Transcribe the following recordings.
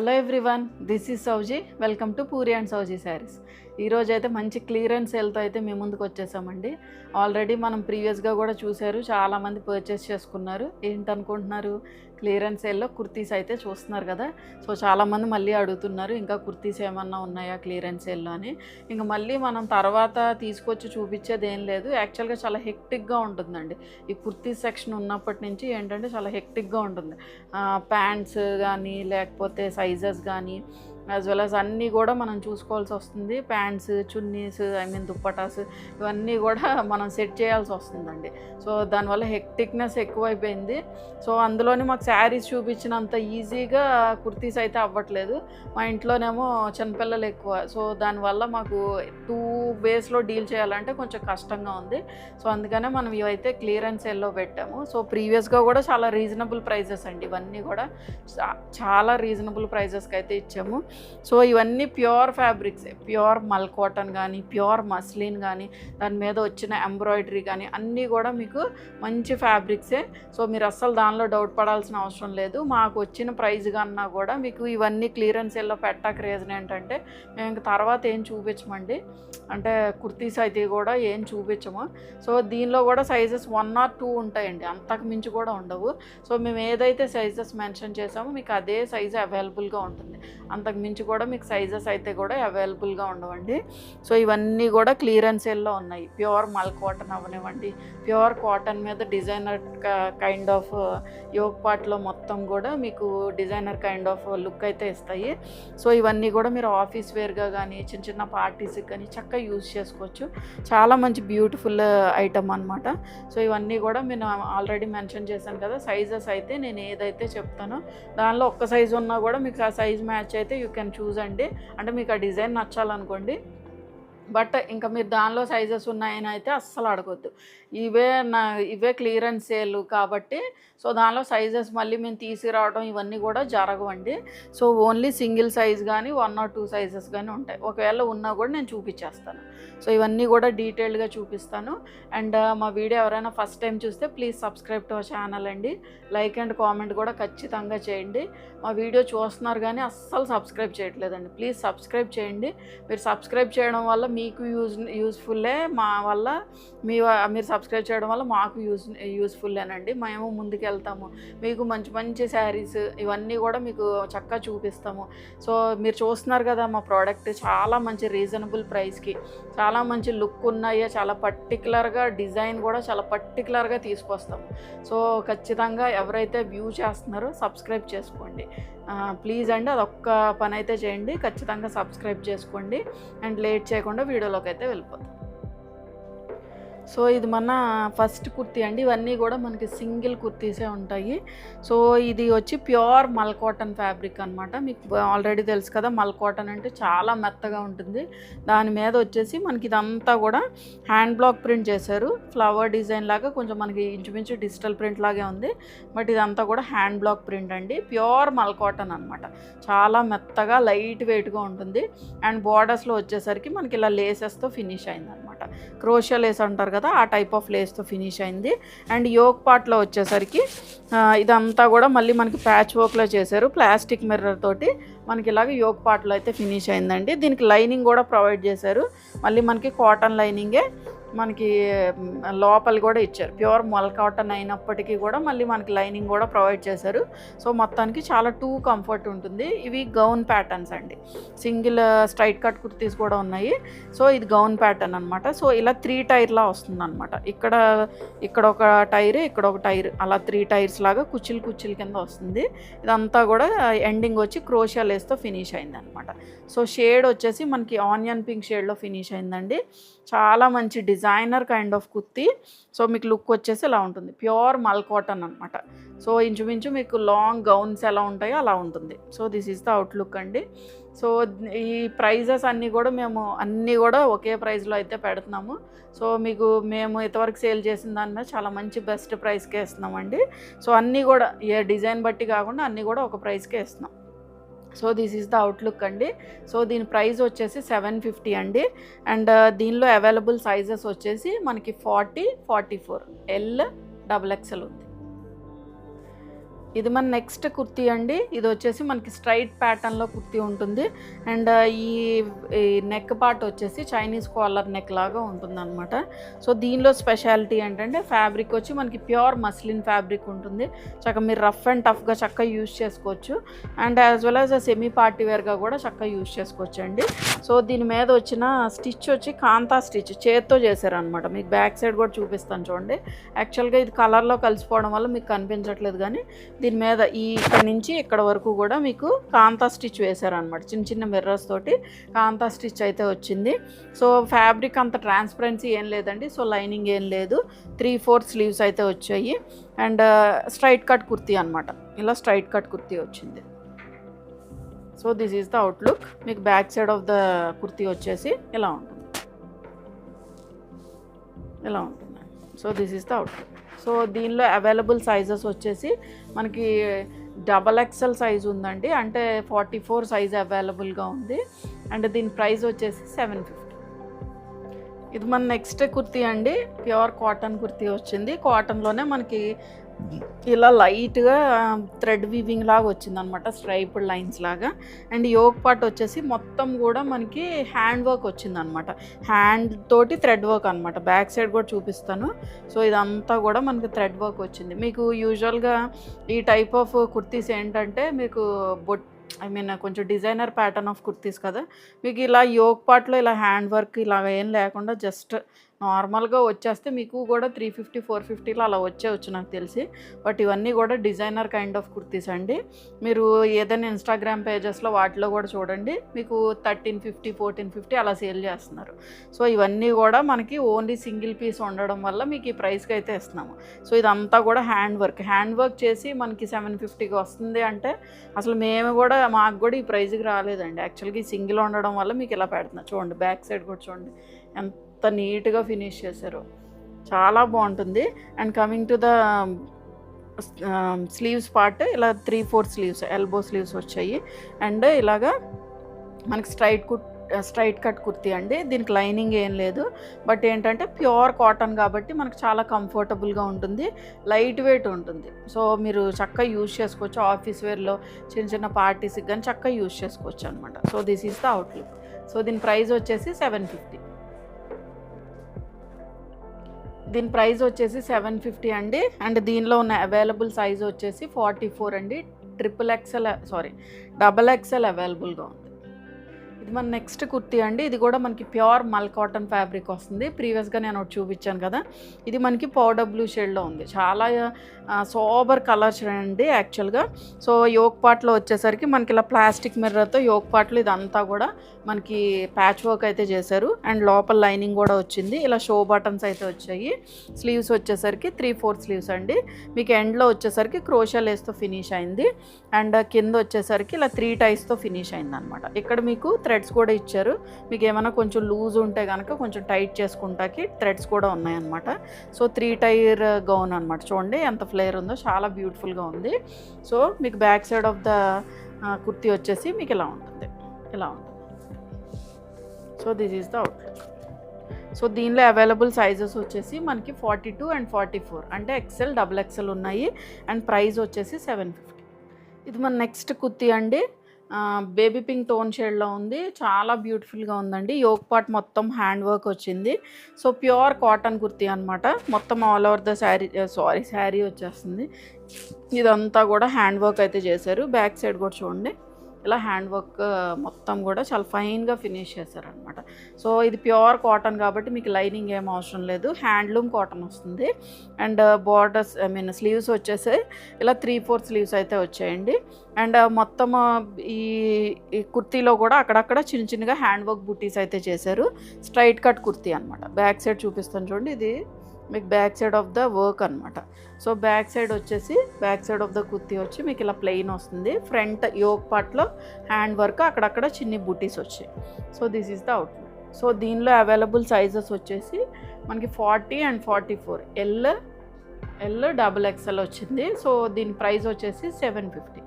Hello everyone. This is Souji welcome to Puri and Souji saris. ఈరోజు అయితే మంచి clearance సేల్తో అయితే మేము ముందుకు వచ్చేసామండి. ఆల్రెడీ మనం ప్రీవియస్గా కూడా చూశారు చాలామంది పర్చేస్ చేసుకున్నారు. ఏంటనుకుంటున్నారు? క్లియరెన్స్ సేల్లో కుర్తీస్ అయితే చూస్తున్నారు కదా. సో చాలామంది మళ్ళీ అడుగుతున్నారు ఇంకా కుర్తీస్ ఏమన్నా ఉన్నాయా క్లియరెన్స్ సేల్లో అని. ఇంకా మళ్ళీ మనం తర్వాత తీసుకొచ్చి చూపించేది ఏం లేదు. యాక్చువల్గా చాలా హెక్టిక్గా ఉంటుందండి. ఈ కుర్తీస్ సెక్షన్ ఉన్నప్పటి నుంచి ఏంటంటే చాలా హెక్టిక్గా ఉంటుంది. ప్యాంట్స్ కానీ లేకపోతే సైజెస్ కానీ యాజ్ వెల్ యాజ్ అన్నీ కూడా మనం చూసుకోవాల్సి వస్తుంది. Pants chunnis I mean dupattas ఇవన్నీ కూడా మనం సెట్ చేయాల్సి వస్తుందండి. సో దానివల్ల హెక్టిక్నెస్ ఎక్కువైపోయింది. సో అందులోనే మాకు శారీస్ చూపించినంత ఈజీగా కుర్తీస్ అయితే అవ్వట్లేదు. మా ఇంట్లోనేమో చిన్నపిల్లలు ఎక్కువ. సో దానివల్ల మాకు టూ వేస్లో డీల్ చేయాలంటే కొంచెం కష్టంగా ఉంది. సో అందుకనే మనం ఇవైతే క్లియరెన్స్ సేల్లో పెట్టాము. సో ప్రీవియస్గా కూడా చాలా రీజనబుల్ ప్రైజెస్ అండి. ఇవన్నీ కూడా చాలా రీజనబుల్ ప్రైజెస్కి అయితే ఇచ్చాము. సో ఇవన్నీ pure fabrics pure mul cotton కానీ ప్యూర్ మస్లిన్ కానీ దాని మీద వచ్చిన ఎంబ్రాయిడరీ కానీ అన్నీ కూడా మీకు మంచి ఫ్యాబ్రిక్సే. సో మీరు అస్సలు దానిలో డౌట్ పడాల్సిన అవసరం లేదు. మాకు వచ్చిన ప్రైజ్ కన్నా కూడా మీకు ఇవన్నీ క్లియరెన్స్ ఎల్లో పెట్టక రీజన్ ఏంటంటే మేము ఇంక తర్వాత ఏం చూపించమండి. అంటే కుర్తీస్ అయితే కూడా ఏం చూపించము. సో దీనిలో కూడా సైజెస్ వన్ ఆర్ టూ ఉంటాయండి. అంతకు మించి కూడా ఉండవు. సో మేము ఏదైతే సైజెస్ మెన్షన్ చేసామో మీకు అదే సైజు అవైలబుల్గా ఉంటుంది. అంతకు మించి కూడా మీకు సైజెస్ అయితే కూడా అవైలబుల్గా ఉండవండి. సో ఇవన్నీ కూడా క్లియరెన్స్ సేల్లో ఉన్నాయి. ప్యూర్ మల్ కాటన్ అవనివ్వండి ప్యూర్ కాటన్ మీద డిజైనర్ కైండ్ ఆఫ్ యోగ్ పార్ట్లో మొత్తం కూడా మీకు డిజైనర్ కైండ్ ఆఫ్ లుక్ అయితే ఇస్తాయి. సో ఇవన్నీ కూడా మీరు ఆఫీస్ వేర్గా కానీ చిన్న చిన్న పార్టీస్కి కానీ చక్కగా యూజ్ చేసుకోవచ్చు. చాలా మంచి బ్యూటిఫుల్ ఐటమ్ అనమాట సో ఇవన్నీ కూడా నేను ఆల్రెడీ మెన్షన్ చేశాను కదా సైజెస్ అయితే నేను ఏదైతే చెప్తానో దానిలో ఒక్క సైజు ఉన్నా కూడా మీకు ఆ సైజ్ మ్యాచ్ అయితే యూ కెన్ చూస్ అండి. అంటే మీకు ఆ డిజైన్ నచ్చాలనుకోండి. బట్ ఇంకా మీరు దానిలో సైజెస్ ఉన్నాయని అయితే అస్సలు అడగొద్దు. ఇవే నా ఇవే క్లియరెన్స్ సేల్ కాబట్టి సో దానిలో సైజెస్ మళ్ళీ మేము తీసుకురావడం ఇవన్నీ కూడా జరగవండి. సో ఓన్లీ సింగిల్ సైజ్ కానీ వన్ ఆర్ టూ సైజెస్ కానీ ఉంటాయి. ఒకవేళ ఉన్నా కూడా నేను చూపించేస్తాను. సో ఇవన్నీ కూడా డీటెయిల్డ్గా చూపిస్తాను. అండ్ uh, మా వీడియో ఎవరైనా ఫస్ట్ టైం చూస్తే ప్లీజ్ సబ్స్క్రైబ్ టు ఛానల్ అండి. లైక్ అండ్ కామెంట్ కూడా ఖచ్చితంగా చేయండి. మా వీడియో చూస్తున్నారు కానీ అస్సలు సబ్స్క్రైబ్ చేయట్లేదండి. ప్లీజ్ సబ్స్క్రైబ్ చేయండి. మీరు సబ్స్క్రైబ్ చేయడం వల్ల మీకు యూజ్ యూస్ఫుల్లే మా వల్ల మీ మీరు సబ్స్క్రైబ్ చేయడం వల్ల మాకు యూజ్ యూస్ఫుల్లేనండి మేము ముందుకు వెళ్తాము. మీకు మంచి మంచి శారీస్ ఇవన్నీ కూడా మీకు చక్కగా చూపిస్తాము. సో మీరు చూస్తున్నారు కదా మా ప్రోడక్ట్ చాలా మంచి రీజనబుల్ ప్రైస్కి చాలా చాలా మంచి లుక్ ఉన్నాయి. చాలా పర్టికులర్గా డిజైన్ కూడా చాలా పర్టికులర్గా తీసుకొస్తాం సో ఖచ్చితంగా ఎవరైతే వ్యూ చేస్తున్నారో సబ్స్క్రైబ్ చేసుకోండి. ప్లీజ్ అండి అదొక్క పని అయితే చేయండి. ఖచ్చితంగా సబ్స్క్రైబ్ చేసుకోండి. అండ్ లేట్ చేయకుండా వీడియోలోకి అయితే వెళ్ళిపోతాం. సో ఇది మన ఫస్ట్ కుర్తీ అండి. ఇవన్నీ కూడా మనకి సింగిల్ కుర్తీసే ఉంటాయి. సో ఇది వచ్చి ప్యూర్ మల్ కాటన్ ఫ్యాబ్రిక్ అనమాట మీకు ఆల్రెడీ తెలుసు కదా మల్ కాటన్ అంటే చాలా మెత్తగా ఉంటుంది. దాని మీద వచ్చేసి మనకి ఇదంతా కూడా హ్యాండ్ బ్లాక్ ప్రింట్ చేశారు. ఫ్లవర్ డిజైన్ లాగా కొంచెం మనకి ఇంచుమించు డిజిటల్ ప్రింట్ లాగే ఉంది. బట్ ఇదంతా కూడా హ్యాండ్ బ్లాక్ ప్రింట్ అండి. ప్యూర్ మల్ కాటన్ అనమాట చాలా మెత్తగా లైట్ వెయిట్గా ఉంటుంది. అండ్ బార్డర్స్లో వచ్చేసరికి మనకి ఇలా లేసెస్తో ఫినిష్ అయిందనమాట క్రోషియా లేస్ అంటారు కదా ఆ టైప్ ఆఫ్ లేస్తో ఫినిష్ అయింది. అండ్ యోక్ పార్ట్లో వచ్చేసరికి ఇదంతా కూడా మళ్ళీ మనకి ప్యాచ్ వర్క్లో చేశారు. ప్లాస్టిక్ మిర్రర్ తోటి మనకి ఇలాగ యోక్ పార్ట్లో అయితే ఫినిష్ అయిందండి. దీనికి లైనింగ్ కూడా ప్రొవైడ్ చేశారు. మళ్ళీ మనకి కాటన్ లైనింగే మనకి లోపల కూడా ఇచ్చారు. ప్యూర్ మొల్ కాటన్ అయినప్పటికీ కూడా మళ్ళీ మనకి లైనింగ్ కూడా ప్రొవైడ్ చేశారు. సో మొత్తానికి చాలా టూ కంఫర్ట్ ఉంటుంది. ఇవి గౌన్ ప్యాటర్న్స్ అండి. సింగిల్ స్ట్రైట్ కట్ కుర్తీస్ కూడా ఉన్నాయి. సో ఇది గౌన్ ప్యాటర్న్ అనమాట సో ఇలా త్రీ టైర్లా వస్తుంది అనమాట ఇక్కడ ఇక్కడ ఒక టైర్ ఇక్కడ ఒక టైర్. అలా త్రీ టైర్స్ లాగా కుచ్చిల్ కుచ్చిల్ కింద వస్తుంది. ఇదంతా కూడా ఎండింగ్ వచ్చి క్రోషియా లేస్తో ఫినిష్ అయింది అనమాట సో షేడ్ వచ్చేసి మనకి ఆనియన్ పింక్ షేడ్లో ఫినిష్ అయిందండి. చాలా మంచి design designer kind of kurti. So మీకు లుక్ వచ్చేసి ఇలా ఉంటుంది. ప్యూర్ మల్ కాటన్ అనమాట సో ఇంచుమించు మీకు లాంగ్ గౌన్స్ ఎలా ఉంటాయో అలా ఉంటుంది. So this is the outlook అండి. సో ఈ ప్రైజెస్ అన్నీ కూడా మేము అన్నీ కూడా ఒకే ప్రైస్లో అయితే పెడుతున్నాము. సో మీకు మేము ఇంతవరకు సేల్ చేసిన దాని మీద చాలా మంచి బెస్ట్ ప్రైస్కే ఇస్తున్నామండి. సో అన్నీ కూడా ఏ డిజైన్ బట్టి కాకుండా అన్నీ కూడా ఒక ప్రైస్కే ఇస్తున్నాం. So this is the outlook అండి. సో దీని ప్రైస్ వచ్చేసి సెవెన్ ఫిఫ్టీ అండి. అండ్ దీనిలో అవైలబుల్ సైజెస్ వచ్చేసి మనకి forty forty four L double XL ఉంది. ఇది మన నెక్స్ట్ కుర్తీ అండి. ఇది వచ్చేసి మనకి స్ట్రైట్ ప్యాటర్న్లో కుర్తీ ఉంటుంది. అండ్ ఈ ఈ నెక్ పార్ట్ వచ్చేసి చైనీస్ కాలర్ నెక్ లాగా ఉంటుంది అనమాట సో దీనిలో స్పెషాలిటీ ఏంటంటే ఫ్యాబ్రిక్ వచ్చి మనకి ప్యూర్ మస్లిన్ ఫ్యాబ్రిక్ ఉంటుంది. చక్కగా మీరు రఫ్ అండ్ టఫ్గా చక్కగా యూస్ చేసుకోవచ్చు. And as well as semi party వేర్గా కూడా చక్కగా యూస్ చేసుకోవచ్చు అండి సో దీని మీద వచ్చిన స్టిచ్ వచ్చి కాంతా స్టిచ్ చేత్తో చేశారనమాట మీకు బ్యాక్ సైడ్ కూడా చూపిస్తాను చూడండి. యాక్చువల్గా ఇది కలర్లో కలిసిపోవడం వల్ల మీకు కనిపించట్లేదు కానీ దీని మీద ఈ ఇక్కడ నుంచి ఇక్కడ వరకు కూడా మీకు కాంతా స్టిచ్ వేశారనమాట చిన్న చిన్న మిర్రర్స్ తోటి కాంతా స్టిచ్ అయితే వచ్చింది. సో ఫ్యాబ్రిక్ అంత ట్రాన్స్పరెన్సీ ఏం లేదండి. సో లైనింగ్ ఏం లేదు. త్రీ ఫోర్ స్లీవ్స్ అయితే వచ్చాయి. అండ్ స్ట్రైట్ కట్ కుర్తీ అనమాట ఇలా స్ట్రైట్ కట్ కుర్తీ వచ్చింది. So this is the outlook మీకు back side of the kurti వచ్చేసి ఇలా ఉంటుంది. ఇలా ఉంటుంది. So this is the outlook so దీనిలో అవైలబుల్ సైజెస్ వచ్చేసి మనకి డబల్ ఎక్సెల్ సైజ్ ఉందండి. అంటే ఫార్టీ ఫోర్ సైజ్ అవైలబుల్గా ఉంది. అండ్ దీని ప్రైస్ వచ్చేసి సెవెన్ ఫిఫ్టీ. ఇది మన నెక్స్ట్ కుర్తీ అండి. ప్యూర్ కాటన్ కుర్తీ వచ్చింది. కాటన్లోనే మనకి ఇలా లైట్గా థ్రెడ్ వీవింగ్ లాగా వచ్చిందనమాట స్ట్రైప్డ్ లైన్స్ లాగా. అండ్ యోగ్ పార్ట్ వచ్చేసి మొత్తం కూడా మనకి హ్యాండ్ వర్క్ వచ్చిందనమాట. హ్యాండ్ తోటి థ్రెడ్ వర్క్ అనమాట. బ్యాక్ సైడ్ కూడా చూపిస్తాను. సో ఇదంతా కూడా మనకి థ్రెడ్ వర్క్ వచ్చింది. మీకు యూజువల్గా ఈ టైప్ ఆఫ్ కుర్తీస్ ఏంటంటే మీకు బొట్ ఐ మీన్ కొంచెం డిజైనర్ ప్యాటర్న్ ఆఫ్ కుర్తీస్ కదా. మీకు ఇలా యోగ్ పార్ట్లో ఇలా హ్యాండ్ వర్క్ ఇలాగ ఏం లేకుండా జస్ట్ నార్మల్గా వచ్చేస్తే మీకు కూడా త్రీ ఫిఫ్టీ ఫోర్ ఫిఫ్టీలో అలా వచ్చేవచ్చు నాకు తెలిసి. బట్ ఇవన్నీ కూడా డిజైనర్ కైండ్ ఆఫ్ కుర్తీస్ అండి. మీరు ఏదైనా ఇన్స్టాగ్రామ్ పేజెస్లో వాటిలో కూడా చూడండి. మీకు థర్టీన్ ఫిఫ్టీ ఫోర్టీన్ ఫిఫ్టీ అలా సేల్ చేస్తున్నారు. సో ఇవన్నీ కూడా మనకి ఓన్లీ సింగిల్ పీస్ ఉండడం వల్ల మీకు ఈ ప్రైస్కి అయితే ఇస్తున్నాము. సో ఇదంతా కూడా హ్యాండ్ వర్క్. హ్యాండ్ వర్క్ చేసి మనకి సెవెన్ ఫిఫ్టీకి వస్తుంది అంటే అసలు మేము కూడా మాకు కూడా ఈ ప్రైస్కి రాలేదండి. యాక్చువల్గా ఈ సింగిల్ ఉండడం వల్ల మీకు ఇలా పెడుతున్నా. చూడండి బ్యాక్ సైడ్ కూడా చూడండి. ఎంత నీట్గా ఫినిష్ చేశారు. చాలా బాగుంటుంది. And coming to the sleeves part ఇలా three four sleeves elbow sleeves వచ్చాయి. అండ్ ఇలాగా మనకి straight cut straight cut kurti అండి. దీనికి లైనింగ్ ఏం లేదు. బట్ ఏంటంటే ప్యూర్ కాటన్ కాబట్టి మనకు చాలా కంఫర్టబుల్గా ఉంటుంది. లైట్ వెయిట్ ఉంటుంది. సో మీరు చక్కగా యూజ్ చేసుకోవచ్చు. ఆఫీస్ వేర్లో చిన్న చిన్న పార్టీస్కి కానీ చక్కగా యూజ్ చేసుకోవచ్చు అనమాట so this is the outlook. So దీని ప్రైస్ వచ్చేసి సెవెన్ ఫిఫ్టీ. దీని ప్రైస్ వచ్చేసి సెవెన్ ఫిఫ్టీ అండి. అండ్ దీనిలో ఉన్న అవైలబుల్ సైజ్ వచ్చేసి ఫార్టీ ఫోర్ అండి. Triple XL sorry double XL అవైలబుల్గా ఉంది. ఇది మన నెక్స్ట్ కుర్తీ అండి. ఇది కూడా మనకి ప్యూర్ మల్ కాటన్ ఫ్యాబ్రిక్ వస్తుంది. ప్రీవియస్గా నేను ఒకటి చూపించాను కదా. ఇది మనకి పౌడర్ బ్లూ షేడ్లో ఉంది. చాలా సోబర్ కలర్స్ అండి యాక్చువల్గా సో యోక్ పాట్లో వచ్చేసరికి మనకి ఇలా ప్లాస్టిక్ మిర్రర్తో యోక్ పాట్లు ఇదంతా కూడా మనకి ప్యాచ్ వర్క్ అయితే చేశారు. అండ్ లోపల లైనింగ్ కూడా వచ్చింది. ఇలా షో బటన్స్ అయితే వచ్చాయి. స్లీవ్స్ వచ్చేసరికి త్రీ ఫోర్ స్లీవ్స్ అండి. మీకు ఎండ్లో వచ్చేసరికి క్రోషా లేస్తో ఫినిష్ అయింది. అండ్ కింద వచ్చేసరికి ఇలా త్రీ టైస్తో ఫినిష్ అయింది అనమాట ఇక్కడ మీకు థ్రెడ్స్ కూడా ఇచ్చారు. మీకు ఏమైనా కొంచెం లూజ్ ఉంటే కనుక కొంచెం టైట్ చేసుకుంటాకి థ్రెడ్స్ కూడా ఉన్నాయన్నమాట. సో త్రీ టైర్ గౌన్ అనమాట చూడండి ఎంత ఫ్లేర్ ఉందో చాలా బ్యూటిఫుల్గా ఉంది. సో మీకు back side of the kurti వచ్చేసి మీకు ఇలా ఉంటుంది. ఇలా ఉంటుంది. So this is the outlook so దీనిలో అవైలబుల్ సైజెస్ వచ్చేసి మనకి forty two and forty four. అంటే ఎక్సెల్ డబుల్ ఎక్సెల్ ఉన్నాయి. అండ్ ప్రైస్ వచ్చేసి సెవెన్ ఫిఫ్టీ. ఇది మన నెక్స్ట్ కుర్తీ అండి. బేబీ పింక్ టోన్ షేడ్లో ఉంది. చాలా బ్యూటిఫుల్గా ఉందండి. యోక్ పార్ట్ మొత్తం హ్యాండ్ వర్క్ వచ్చింది. సో ప్యూర్ కాటన్ కుర్తీ అనమాట మొత్తం all over the sari sorry sari వచ్చేస్తుంది. ఇదంతా కూడా హ్యాండ్ వర్క్ అయితే చేశారు. బ్యాక్ సైడ్ కూడా చూడండి. ఇలా హ్యాండ్ వర్క్ మొత్తం కూడా చాలా ఫైన్గా ఫినిష్ చేశారనమాట సో ఇది ప్యూర్ కాటన్ కాబట్టి మీకు లైనింగ్ ఏం అవసరం లేదు. హ్యాండ్లూమ్ కాటన్ వస్తుంది. And borders I mean sleeves వచ్చేసి ఇలా త్రీ ఫోర్ స్లీవ్స్ అయితే వచ్చాయండి. అండ్ మొత్తం ఈ కుర్తీలో కూడా అక్కడక్కడ చిన్న చిన్నగా హ్యాండ్ వర్క్ బుటీస్ అయితే చేశారు. స్ట్రైట్ కట్ కుర్తీ అనమాట బ్యాక్ సైడ్ చూపిస్తాను చూడండి ఇది మీకు back side of the work అనమాట సో బ్యాక్ సైడ్ వచ్చేసి back side of the kurti వచ్చి మీకు ఇలా ప్లెయిన్ వస్తుంది. ఫ్రంట్ యోక్ పార్ట్లో హ్యాండ్ వర్క్ అక్కడక్కడ చిన్ని బుటీస్ వచ్చాయి. So this is the out so దీనిలో అవైలబుల్ సైజెస్ వచ్చేసి మనకి forty and forty four. L L double XL వచ్చింది. సో దీని ప్రైస్ వచ్చేసి సెవెన్ ఫిఫ్టీ.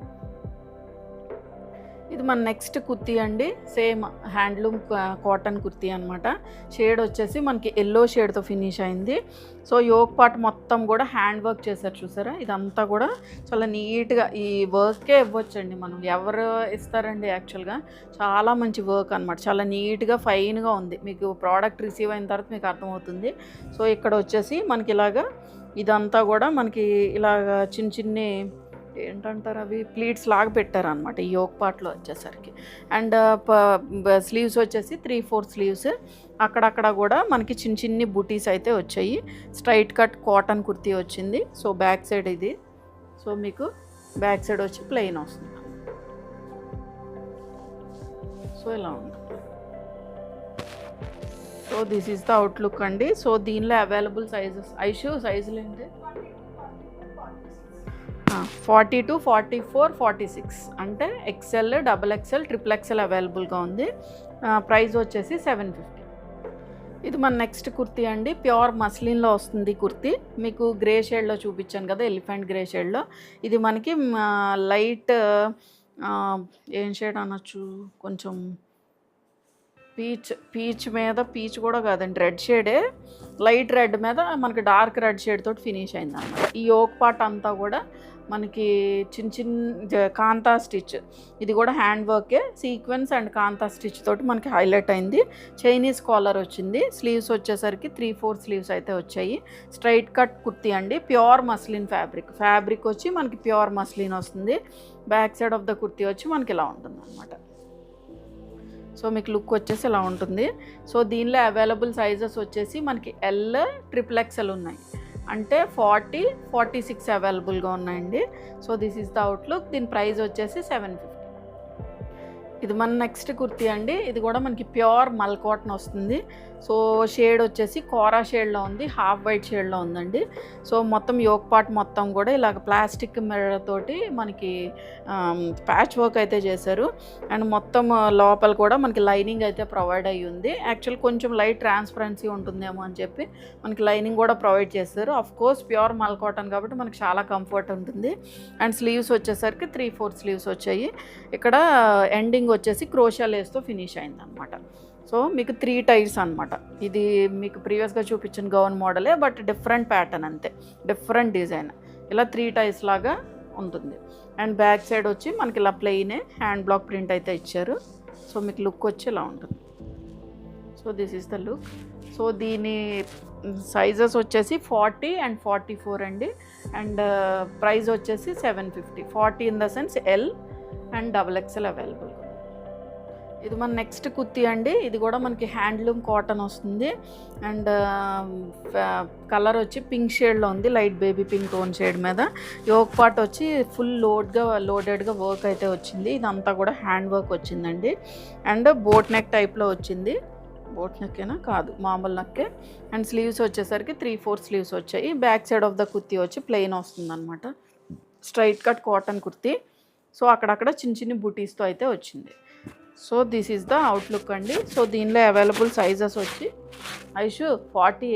ఇది మన నెక్స్ట్ కుర్తీ అండి. సేమ్ హ్యాండ్లూమ్ కాటన్ కుర్తీ అనమాట షేడ్ వచ్చేసి మనకి ఎల్లో షేడ్తో ఫినిష్ అయింది. సో యోగ్ పార్ట్ మొత్తం కూడా హ్యాండ్ వర్క్ చేశారు చూసారా? ఇదంతా కూడా చాలా నీట్గా ఈ వర్కే ఇవ్వచ్చండి మనం. ఎవరు ఇస్తారండి యాక్చువల్గా చాలా మంచి వర్క్ అనమాట చాలా నీట్గా ఫైన్గా ఉంది. మీకు ప్రోడక్ట్ రిసీవ్ అయిన తర్వాత మీకు అర్థమవుతుంది. సో ఇక్కడ వచ్చేసి మనకి ఇలాగా ఇదంతా కూడా మనకి ఇలాగ చిన్న చిన్ని ఏంటంటారు అవి? ప్లీట్స్ లాగా పెట్టారనమాట ఈ యోగ పార్ట్లో వచ్చేసరికి. అండ్ స్లీవ్స్ వచ్చేసి త్రీ ఫోర్ స్లీవ్స్ అక్కడక్కడ కూడా మనకి చిన్న చిన్ని బుటీస్ అయితే వచ్చాయి. స్ట్రైట్ కట్ కాటన్ కుర్తీ వచ్చింది. సో బ్యాక్ సైడ్ ఇది. సో మీకు బ్యాక్ సైడ్ వచ్చి ప్లెయిన్ వస్తుంది. సో ఇలా ఉంది. So this is the outlook అండి. సో దీనిలో అవైలబుల్ సైజెస్ ఐషు సైజులు ఏంటి? Forty two forty four forty six. అంటే XL double XL triple XL అవైలబుల్గా ఉంది. ప్రైస్ వచ్చేసి సెవెన్ ఫిఫ్టీ. ఇది మన నెక్స్ట్ కుర్తీ అండి. ప్యూర్ మస్లిన్లో వస్తుంది కుర్తీ. మీకు గ్రే షేడ్లో చూపించాను కదా ఎలిఫెంట్ గ్రే షేడ్లో. ఇది మనకి లైట్ ఏం షేడ్ అనొచ్చు? కొంచెం పీచ్ పీచ్ మీద పీచ్ కూడా కాదండి రెడ్ షేడే. లైట్ రెడ్ మీద మనకి డార్క్ రెడ్ షేడ్ తోటి ఫినిష్ అయింది ఈ యోక్ పార్ట్ అంతా కూడా మనకి చిన్న చిన్న కాంతా స్టిచ్. ఇది కూడా హ్యాండ్ వర్కే. సీక్వెన్స్ అండ్ కాంతా స్టిచ్ తోటి మనకి హైలైట్ అయింది. చైనీస్ కాలర్ వచ్చింది. స్లీవ్స్ వచ్చేసరికి త్రీ ఫోర్ స్లీవ్స్ అయితే వచ్చాయి. స్ట్రైట్ కట్ కుర్తీ అండి. Pure muslin fabric. ఫ్యాబ్రిక్ వచ్చి మనకి ప్యూర్ మస్లిన్ వస్తుంది. Back side of the kurti వచ్చి మనకి ఇలా ఉంటుంది అనమాట సో మీకు లుక్ వచ్చేసి ఇలా ఉంటుంది. సో దీనిలో అవైలబుల్ సైజెస్ వచ్చేసి మనకి ఎల్ ట్రిపుల్ ఎక్స్ఎల్ ఉన్నాయి. అంటే ఫార్టీ ఫార్టీ సిక్స్ అవైలబుల్గా ఉన్నాయండి. So this is the outlook దీని ప్రైస్ వచ్చేసి సెవెన్ ఫిఫ్టీ. ఇది మన నెక్స్ట్ కుర్తీ అండి. ఇది కూడా మనకి ప్యూర్ మల్ కాటన్ వస్తుంది. సో షేడ్ వచ్చేసి కోరా షేడ్లో ఉంది హాఫ్ వైట్ షేడ్లో ఉందండి. సో మొత్తం యోక్ పార్ట్ మొత్తం కూడా ఇలాగ ప్లాస్టిక్ మిర్రర్ తోటి మనకి ప్యాచ్ వర్క్ అయితే చేశారు. అండ్ మొత్తం లోపల కూడా మనకి లైనింగ్ అయితే ప్రొవైడ్ అయ్యి ఉంది. యాక్చువల్ కొంచెం లైట్ ట్రాన్స్పరెన్సీ ఉంటుందేమో అని చెప్పి మనకి లైనింగ్ కూడా ప్రొవైడ్ చేస్తారు of course pure mul cotton కాబట్టి మనకి చాలా కంఫర్ట్ ఉంటుంది. అండ్ స్లీవ్స్ వచ్చేసరికి త్రీ ఫోర్ స్లీవ్స్ వచ్చాయి. ఇక్కడ ఎండింగ్ వచ్చేసి క్రోషా లేస్తో ఫినిష్ అయింది అనమాట సో మీకు త్రీ టైర్స్ అనమాట ఇది మీకు ప్రీవియస్గా చూపించిన గౌన్ మోడలే బట్ డిఫరెంట్ ప్యాటర్న్ అంతే. Different design. ఇలా త్రీ టైర్స్ లాగా ఉంటుంది. అండ్ బ్యాక్ సైడ్ వచ్చి మనకి ఇలా ప్లెయినే హ్యాండ్ బ్లాక్ ప్రింట్ అయితే ఇచ్చారు. సో మీకు లుక్ వచ్చి ఇలా ఉంటుంది. So this is the look so దీని సైజెస్ వచ్చేసి ఫార్టీ అండ్ ఫార్టీ ఫోర్ అండి. అండ్ uh, ప్రైస్ వచ్చేసి seven fifty. Forty in the sense L and double XL available. ఇది మన నెక్స్ట్ కుర్తీ అండి. ఇది కూడా మనకి హ్యాండ్లూమ్ కాటన్ వస్తుంది. అండ్ కలర్ వచ్చి పింక్ షేడ్లో ఉంది. Light baby pink tone shade మీద. యోక్ పార్ట్ వచ్చి ఫుల్ లోడ్గా లోడెడ్గా వర్క్ అయితే వచ్చింది. ఇదంతా కూడా హ్యాండ్ వర్క్ వచ్చిందండి. అండ్ బోట్ నెక్ టైప్లో వచ్చింది. బోట్ నెక్కేనా కాదు. మామూలు నెక్కే అండ్ స్లీవ్స్ వచ్చేసరికి త్రీ ఫోర్ స్లీవ్స్ వచ్చాయి. Back side of the kurti వచ్చి ప్లెయిన్ వస్తుందన్నమాట. Straight cut cotton kurti. So అక్కడక్కడ చిన్న చిన్న బుటీస్తో అయితే వచ్చింది. So this is the outlook అండి. సో దీనిలో అవైలబుల్ సైజెస్ వచ్చి Aishu forty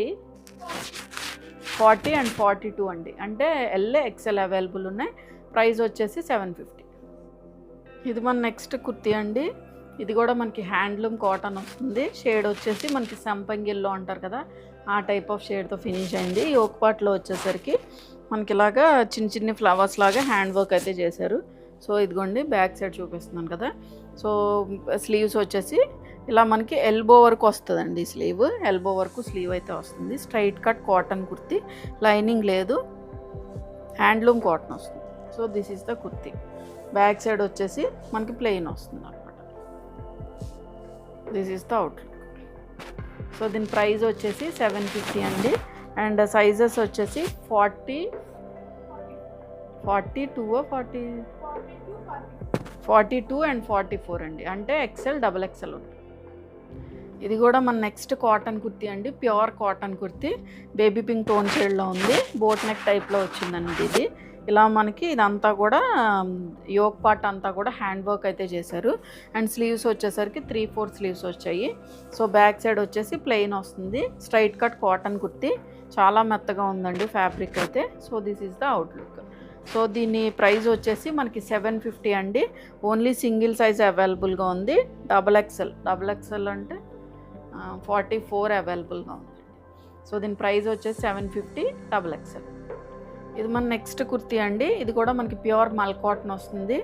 forty and forty two అండి. అంటే ఎల్ఏ ఎక్సెల్ అవైలబుల్ ఉన్నాయి. ప్రైస్ వచ్చేసి సెవెన్ ఫిఫ్టీ ఇది మన నెక్స్ట్ కుర్తీ అండి. ఇది కూడా మనకి హ్యాండ్లూమ్ కాటన్ వస్తుంది. షేడ్ వచ్చేసి మనకి సంపంగిల్లో అంటారు కదా ఆ టైప్ ఆఫ్ షేడ్తో ఫినిష్ అయింది. ఈ పార్ట్లో వచ్చేసరికి మనకి ఇలాగా చిన్న చిన్న ఫ్లవర్స్ లాగా హ్యాండ్ వర్క్ అయితే చేశారు. సో ఇదిగోండి బ్యాక్ సైడ్ చూపిస్తున్నాను కదా. సో స్లీవ్స్ వచ్చేసి ఇలా మనకి ఎల్బో వరకు వస్తుందండి స్లీవ్ ఎల్బో వరకు స్లీవ్ అయితే వస్తుంది. Straight cut cotton kurti. Lining లేదు. హ్యాండ్లూమ్ కాటన్ వస్తుంది. So this is the kurti. Back side వచ్చేసి మనకి ప్లెయిన్ వస్తుంది అనమాట this is the outlook so దీని ప్రైస్ వచ్చేసి సెవెన్ ఫిఫ్టీ అండి. అండ్ సైజెస్ వచ్చేసి forty forty two forty forty two and forty four అండి. అంటే ఎక్సెల్ డబల్ ఎక్సెల్ ఉంది ఇది కూడా మన నెక్స్ట్ కాటన్ కుర్తీ అండి. Pure cotton kurti. Baby pink tone షేడ్లో ఉంది. బోట్ నెక్ టైప్లో వచ్చిందండి ఇది. ఇలా మనకి ఇదంతా కూడా యోక్ పార్ట్ అంతా కూడా హ్యాండ్ వర్క్ అయితే చేశారు. అండ్ స్లీవ్స్ వచ్చేసరికి త్రీ ఫోర్ స్లీవ్స్ వచ్చాయి. సో బ్యాక్ సైడ్ వచ్చేసి ప్లెయిన్ వస్తుంది. Straight cut cotton kurti. చాలా మెత్తగా ఉందండి ఫ్యాబ్రిక్ అయితే. So this is the outlook. So దీని ప్రైస్ వచ్చేసి మనకి సెవెన్ ఫిఫ్టీ అండి. ఓన్లీ సింగిల్ సైజ్ అవైలబుల్గా ఉంది. డబల్ ఎక్సెల్ డబల్ ఎక్సెల్ అంటే ఫార్టీ ఫోర్ అవైలబుల్గా ఉంది. సో దీని ప్రైస్ వచ్చేసి సెవెన్ ఫిఫ్టీ డబల్ ఎక్సెల్ ఇది మన నెక్స్ట్ కుర్తీ అండి. ఇది కూడా మనకి ప్యూర్ మల్ కాటన్ వస్తుంది.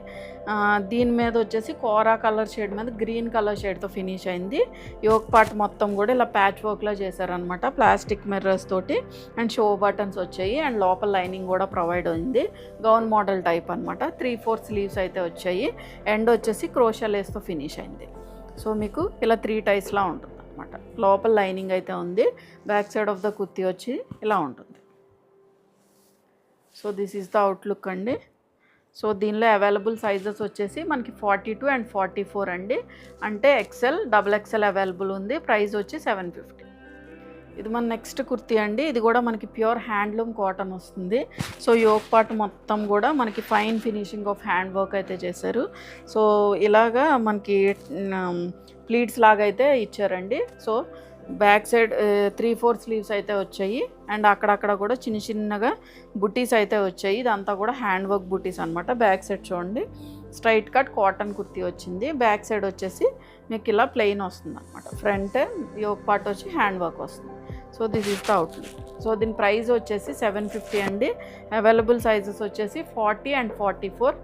దీని మీద వచ్చేసి కోరా కలర్ షేడ్ మీద గ్రీన్ కలర్ షేడ్తో ఫినిష్ అయింది. యోక్ పార్ట్ మొత్తం కూడా ఇలా ప్యాచ్ వర్క్లో చేశారనమాట ప్లాస్టిక్ మిర్రర్స్ తోటి అండ్ షో బటన్స్ వచ్చాయి. అండ్ లోపల లైనింగ్ కూడా ప్రొవైడ్ అయింది గౌన్ మోడల్ టైప్ అనమాట త్రీ ఫోర్ స్లీవ్స్ అయితే వచ్చాయి. ఎండ్ వచ్చేసి క్రోషా లేస్తో ఫినిష్ అయింది. సో మీకు ఇలా త్రీ టైప్స్లా ఉంటుంది అనమాట లోపల లైనింగ్ అయితే ఉంది. Back side of the kurti వచ్చి ఇలా ఉంటుంది. So this is the outlook అండి. సో దీనిలో అవైలబుల్ సైజెస్ వచ్చేసి మనకి forty two and. Forty four అండి అంటే ఎక్సెల్ డబుల్ ఎక్సెల్ అవైలబుల్ ఉంది. ప్రైస్ వచ్చి సెవెన్ ఫిఫ్టీ ఇది మన నెక్స్ట్ కుర్తీ అండి. ఇది కూడా మనకి ప్యూర్ హ్యాండ్లూమ్ కాటన్ వస్తుంది. సో యోగ్ పార్ట్ మొత్తం కూడా మనకి fine finishing of hand work అయితే చేశారు. సో ఇలాగా మనకి ప్లీట్స్ లాగా అయితే ఇచ్చారండి. So back side three four sleeves అయితే వచ్చాయి. అండ్ అక్కడక్కడ కూడా చిన్న చిన్నగా బుటీస్ అయితే వచ్చాయి. ఇదంతా కూడా హ్యాండ్ వర్క్ బుటీస్ అనమాట బ్యాక్ సైడ్ చూడండి. స్ట్రైట్ కట్ కాటన్ కుర్తీ వచ్చింది. బ్యాక్ సైడ్ వచ్చేసి మీకు ఇలా ప్లెయిన్ వస్తుంది అనమాట ఫ్రంట్ యోగ్ పార్ట్ వచ్చి హ్యాండ్ వర్క్ వస్తుంది. So this is the outlook so దీని ప్రైస్ వచ్చేసి సెవెన్ ఫిఫ్టీ అండి. అవైలబుల్ సైజెస్ వచ్చేసి ఫార్టీ అండ్ ఫార్టీ ఫోర్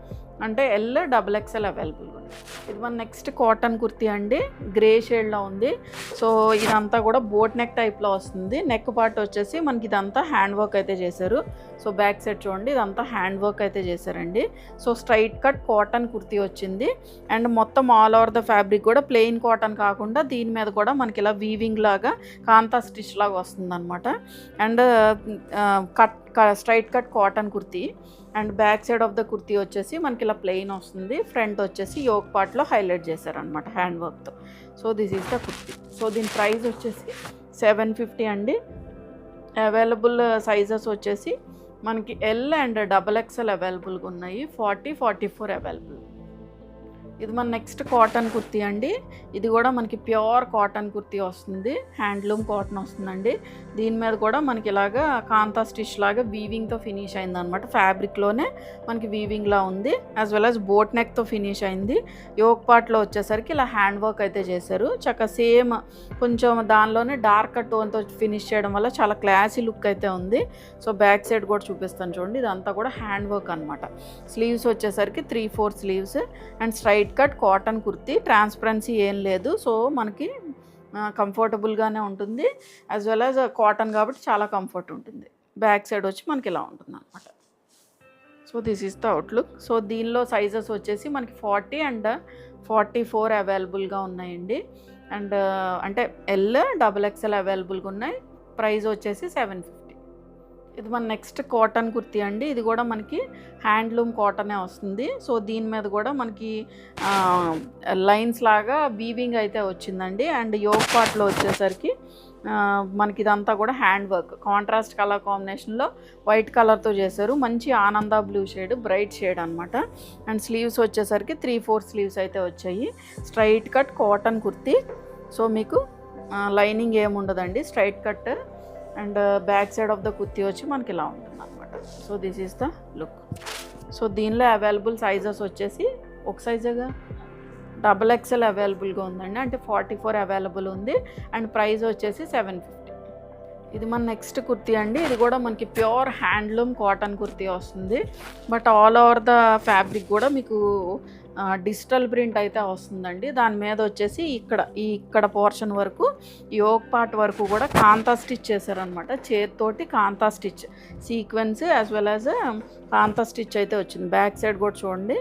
అంటే ఎల్ డబుల్ ఎక్స్ఎల్ అవైలబుల్గా ఉంది ఇది మన నెక్స్ట్ కాటన్ కుర్తీ అండి. గ్రే షేడ్లో ఉంది. సో ఇదంతా కూడా బోట్ నెక్ టైప్లో వస్తుంది. నెక్ పార్ట్ వచ్చేసి మనకి ఇదంతా హ్యాండ్ వర్క్ అయితే చేశారు. సో బ్యాక్ సైడ్ చూడండి. ఇదంతా హ్యాండ్ వర్క్ అయితే చేశారండి. So straight cut cotton kurti వచ్చింది. అండ్ మొత్తం ఆల్ ఓవర్ ద ఫ్యాబ్రిక్ కూడా ప్లెయిన్ కాటన్ కాకుండా దీని మీద కూడా మనకి ఇలా వీవింగ్ లాగా కాంతా స్టిచ్ లాగా వస్తుంది అనమాట and cut uh, uh, straight cut cotton kurti and back side of the kurti వచ్చేసి మనకి ఇలా ప్లెయిన్ వస్తుంది. ఫ్రంట్ వచ్చేసి యోగ్ పార్ట్లో హైలైట్ చేశారనమాట హ్యాండ్ వర్క్తో so this is the kurti. So దీని ప్రైస్ వచ్చేసి సెవెన్ ఫిఫ్టీ అండి. అవైలబుల్ సైజెస్ వచ్చేసి మనకి ఎల్ అండ్ డబల్ ఎక్స్ఎల్ అవైలబుల్గా ఉన్నాయి. Forty forty four available. ఇది మన నెక్స్ట్ కాటన్ కుర్తీ అండి. ఇది కూడా మనకి ప్యూర్ కాటన్ కుర్తీ వస్తుంది. హ్యాండ్లూమ్ కాటన్ వస్తుందండి. దీని మీద కూడా మనకి ఇలాగా కాంతా స్టిచ్ లాగా వీవింగ్తో ఫినిష్ అయింది అనమాట ఫ్యాబ్రిక్లోనే మనకి వీవింగ్లా ఉంది. యాజ్ వెల్ యాజ్ బోట్ నెక్తో ఫినిష్ అయింది. యోక్ పార్ట్లో వచ్చేసరికి ఇలా హ్యాండ్ వర్క్ అయితే చేశారు. చక్కగా సేమ్ కొంచెం దానిలోనే డార్క్ టోన్తో ఫినిష్ చేయడం వల్ల చాలా క్లాసీ లుక్ అయితే ఉంది. సో బ్యాక్ సైడ్ కూడా చూపిస్తాను చూడండి. ఇదంతా కూడా హ్యాండ్ వర్క్ అనమాట స్లీవ్స్ వచ్చేసరికి three four sleeves and straight cut cotton kurti. Transparency ఏం లేదు. సో మనకి కంఫర్టబుల్గానే ఉంటుంది. యాజ్ వెల్ యాజ్ కాటన్ కాబట్టి చాలా కంఫర్ట్ ఉంటుంది. బ్యాక్ సైడ్ వచ్చి మనకి ఇలా ఉంటుంది అనమాట so this is the outlook so దీనిలో సైజెస్ వచ్చేసి మనకి ఫార్టీ అండ్ ఫార్టీ ఫోర్ అవైలబుల్గా ఉన్నాయండి. అండ్ uh, అంటే ఎల్ డబుల్ ఎక్స్ఎల్ అవైలబుల్గా ఉన్నాయి. ప్రైస్ వచ్చేసి సెవెన్ ఫిఫ్టీ ఇది మన నెక్స్ట్ కాటన్ కుర్తీ అండి. ఇది కూడా మనకి హ్యాండ్లూమ్ కాటనే వస్తుంది. సో దీని మీద కూడా మనకి లైన్స్ లాగా వీవింగ్ అయితే వచ్చిందండి. అండ్ యోగ్ పార్ట్లో వచ్చేసరికి మనకి ఇదంతా కూడా హ్యాండ్ వర్క్. కాంట్రాస్ట్ కలర్ కాంబినేషన్లో వైట్ కలర్తో చేశారు. మంచి ఆనంద బ్లూ షేడ్ బ్రైట్ షేడ్ అనమాట అండ్ స్లీవ్స్ వచ్చేసరికి త్రీ ఫోర్ స్లీవ్స్ అయితే వచ్చాయి. Straight cut cotton kurti. So మీకు లైనింగ్ ఏముండదండి. Straight cut and back side of the kurti వచ్చి మనకి ఇలా ఉంటుంది అనమాట so this is the look so దీనిలో అవైలబుల్ సైజెస్ వచ్చేసి ఒక సైజేగా డబుల్ ఎక్స్ఎల్ అవైలబుల్గా ఉందండి. అంటే ఫార్టీ ఫోర్ అవైలబుల్ ఉంది. అండ్ ప్రైస్ వచ్చేసి సెవెన్ ఫిఫ్టీ ఇది మన నెక్స్ట్ కుర్తీ అండి. ఇది కూడా మనకి ప్యూర్ హ్యాండ్లూమ్ కాటన్ కుర్తీ వస్తుంది. But all over the fabric కూడా మీకు డిజిటల్ ప్రింట్ అయితే వస్తుందండి. దాని మీద వచ్చేసి ఇక్కడ ఈ ఇక్కడ పోర్షన్ వరకు యోగ్ పార్ట్ వరకు కూడా కాంతా స్టిచ్ చేశారనమాట చేతితోటి kantha stitch sequence as well as kantha stitch అయితే వచ్చింది. బ్యాక్ సైడ్ కూడా చూడండి.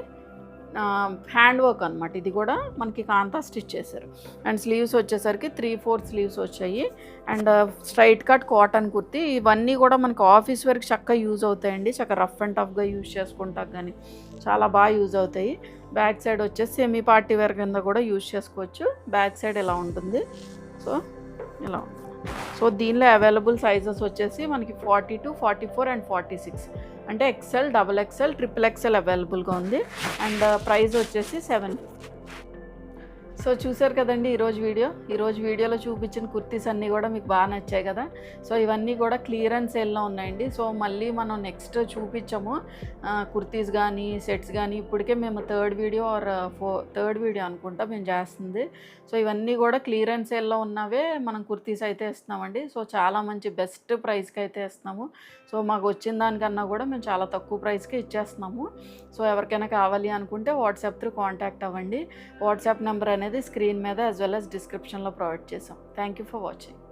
హ్యాండ్ వర్క్ అనమాట ఇది కూడా మనకి కాంతా స్టిచ్ చేశారు. అండ్ స్లీవ్స్ వచ్చేసరికి త్రీ ఫోర్ స్లీవ్స్ వచ్చాయి. And straight cut cotton kurti ఇవన్నీ కూడా మనకి ఆఫీస్ వరకు చక్కగా యూజ్ అవుతాయండి. చక్కగా రఫ్ అండ్ టఫ్గా యూజ్ చేసుకుంటాం కానీ చాలా బాగా యూజ్ అవుతాయి. బ్యాక్ సైడ్ వచ్చేసి సెమీ పార్టీ వేర్ కింద కూడా యూజ్ చేసుకోవచ్చు. బ్యాక్ సైడ్ ఇలా ఉంటుంది? సో ఇలా. ఉంటుంది సో దీనిలో అవైలబుల్ సైజెస్ వచ్చేసి మనకి forty two forty four and forty six అంటే XL double XL triple XL అవైలబుల్గా ఉంది. అండ్ ప్రైస్ uh, వచ్చేసి సెవెన్ సో చూసారు కదండి ఈరోజు వీడియో? ఈరోజు వీడియోలో చూపించిన కుర్తీస్ అన్నీ కూడా మీకు బాగా నచ్చాయి కదా? సో ఇవన్నీ కూడా క్లియరెన్స్ సేల్లో ఉన్నాయండి. సో మళ్ళీ మనం నెక్స్ట్ చూపించాము. కుర్తీస్ కానీ సెట్స్ కానీ ఇప్పటికే మేము థర్డ్ వీడియో ఆర్ ఫో థర్డ్ వీడియో అనుకుంటా మేము చేస్తుంది. సో ఇవన్నీ కూడా క్లియరెన్స్ సేల్లో ఉన్నవే మనం కుర్తీస్ అయితే ఇస్తున్నామండి సో చాలా మంచి బెస్ట్ ప్రైస్కి అయితే ఇస్తున్నాము సో మాకు వచ్చిన దానికన్నా కూడా మేము చాలా తక్కువ ప్రైస్కి ఇచ్చేస్తున్నాము. సో ఎవరికైనా కావాలి అనుకుంటే వాట్సాప్ త్రూ కాంటాక్ట్ అవ్వండి. వాట్సాప్ నెంబర్ అనేది స్క్రీన్ మీద యాజ్ వెల్ as డిస్క్రిప్షన్లో ప్రొవైడ్ చేసాం థ్యాంక్ యూ ఫర్ వాచింగ్